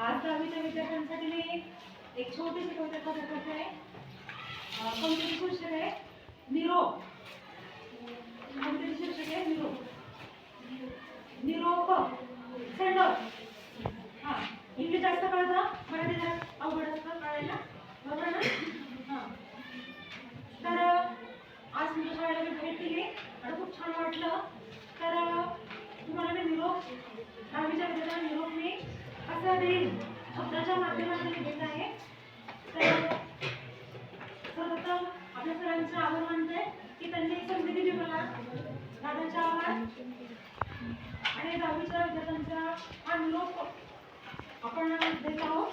आज दहावीच्या विद्यार्थ्यांसाठी मी एक छोटीशी कविता सादर आहे. अं, कवितेचे शीर्षक आहे निरोप. कवितेचे शीर्षक आहे निरोप. निरोप. सेंडर हां इंग्लिश जास्त कळतं? मराठी जरा अवघड असतं कळायला. बरोबर ना? हां. तर आज तुमच्या शाळेला मी भेट दिली. आणि खूप छान वाटलं. तर तुम्हाला मी निरोप. दहावीच्या विद्यार्थ्यांना निरोप मी असं शब्दाच्या माध्यमातून आहे. तर सर्वप्रथम आपल्या सरांचे आभार मानते की त्यांनी संधी दिली मला. दादांचे आभार. आणि दहावीच्या विद्यार्थ्यांचा हा निरोप आपण देत आहोत.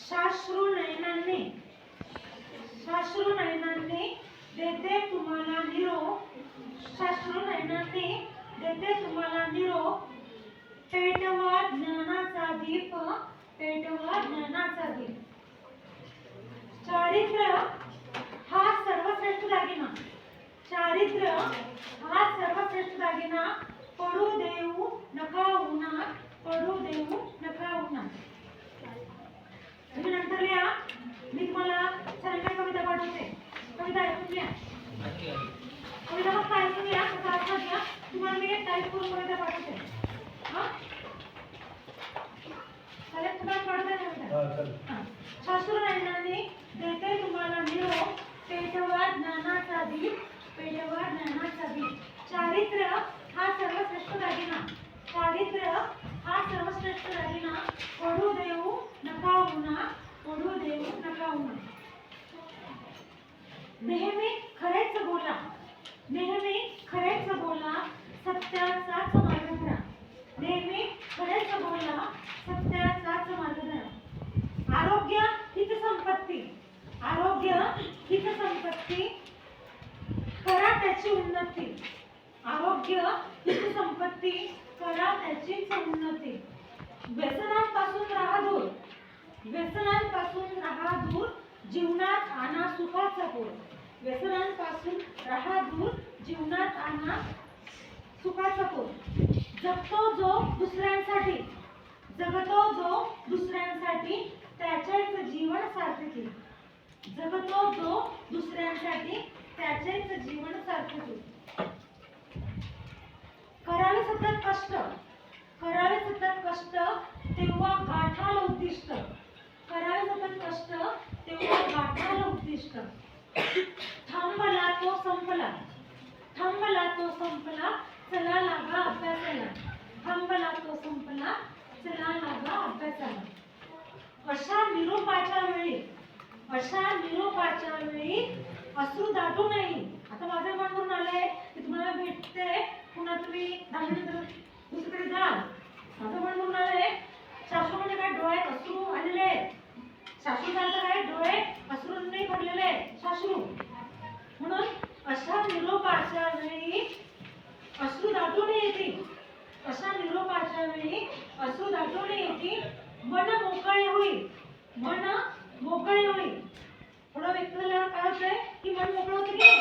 शाश्रू नयनांनी शाश्रू नयनांनी देते तुम्हाला निरोप. शाश्रू नयनांनी देते तुम्हाला निरोप पेटवा ज्ञानाचा दीप पेटवा ज्ञानाचा दीप चारित्र्य हा सर्वश्रेष्ठ दागिना. चारित्र्य हा सर्वश्रेष्ठ दागिना. पडू देऊ नका उन्हा पडू देऊ नका उन्हा तुम्ही नंतर लिहा. मी तुम्हाला सरांना कविता पाठवते. कविता ऐकून घ्या. कविता फक्त ऐकून घ्या. त्याचा अर्थ घ्या. तुम्हाला मी टाईप करून कविता पाठवते. हा चालेल तुम्हाला पाठवते देते तुम्हाला निरोप पेटवा ज्ञानाचा दीप पेटवा ज्ञानाचा दीप. चारित्र्य हा सर्वश्रेष्ठ दागिना. चारित्र्य हा सर्वश्रेष्ठ दागिना. पडू देऊ नका उन्हा पडू देऊ नका उन्हा. नेहमी खरेच बोला. नेहमी खरेच बोला सत्याचाच मार्ग धरा नेहमी खरेच बोला सत्याचाच मार्ग धरा आरोग्य हीच संपत्ती आरोग्य हीच संपत्ती करा त्याची उन्नती. आरोग्य हीच संपत्ती करा त्याचीच उन्नती व्यसनांपासून राहा दूर. व्यसनांपासून राहा दूर जीवनात आणा सुखाचा पूर. व्यसनांपासून राहा दूर जीवनात आणा सुखाचा पूर. जगतो जो दुसऱ्यांसाठी. जगतो जो दुसऱ्यांसाठी त्याचेच जीवन सार्थकी. जगतो जो दुसऱ्यांसाठी त्याचेच जीवन सार्थकी करावे सतत कष्ट करावे सतत कष्ट तेव्हा गाठाल उद्दिष्ट करावे सतत कष्ट तेव्हा गाठाल उद्दिष्ट थांबला तो संपला. थांबला तो संपला चला लागा अभ्यासाला. थांबला तो संपला चला लागा अभ्यासाला. अशा निरोपाच्या वेळी अशा निरोपाच्या वेळी अश्रू दाटू नाही. आता माझं मन म्हणून आलंय की तुम्हाला भेटते पुन्हा तुम्ही दहा नंतर दुसरीकडे जाल माझं मन म्हणून आलंय सासू म्हणजे काय डोळ्यात अश्रू आलेले आहेत सासू सांगतं काय डोळे अश्रूंनी पडलेले आहेत सासू म्हणून अशा निरोपाच्या वेळी अश्रू दाटून येतील अशा निरोपाच्या वेळी अश्रू दाटून येतील मन मोकळे होईल. मन मोकळे होईल. थोडं व्यक्तीला काय होतंय? की मन मोकळं होतं की नाही?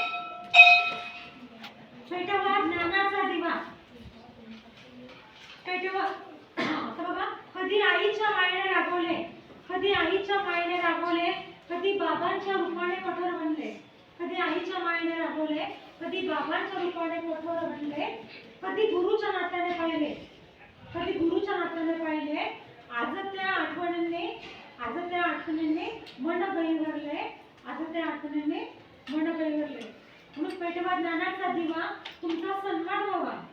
पेटवा ज्ञानाचा दिवा. पेटवा आता बघा. कधी आईच्या मायेने रागवले? कधी आईच्या मायेने रागवले? कधी बाबांच्या रूपाने कठोर बनले? कधी आईच्या मायेने राबवले कधी बाबांच्या रूपाने कठोर बनले कधी गुरुच्या नात्याने पाहिले कधी गुरुच्या नात्याने पाहिले आज त्या आठवणींनी आज त्या आठवणींनी मन गैरले आज त्या आठवणींनी मन गैरले म्हणून पेटवा ज्ञानाचा दिवा तुमचा सन्मान व्हावा.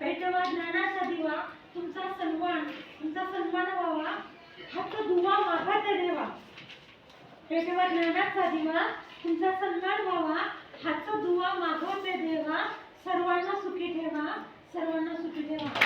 पेटवा ज्ञानाचा दिवा तुमचा सन्मान तुमचा सन्मान व्हावा. हात दुवा मागाते देवा. पेटवा ज्ञानाचा दिवा तुमचा सन्मान व्हावा. हातचा दुवा मागवते देवा. सर्वांना सुखी ठेवा. सर्वांना सुखी ठेवा.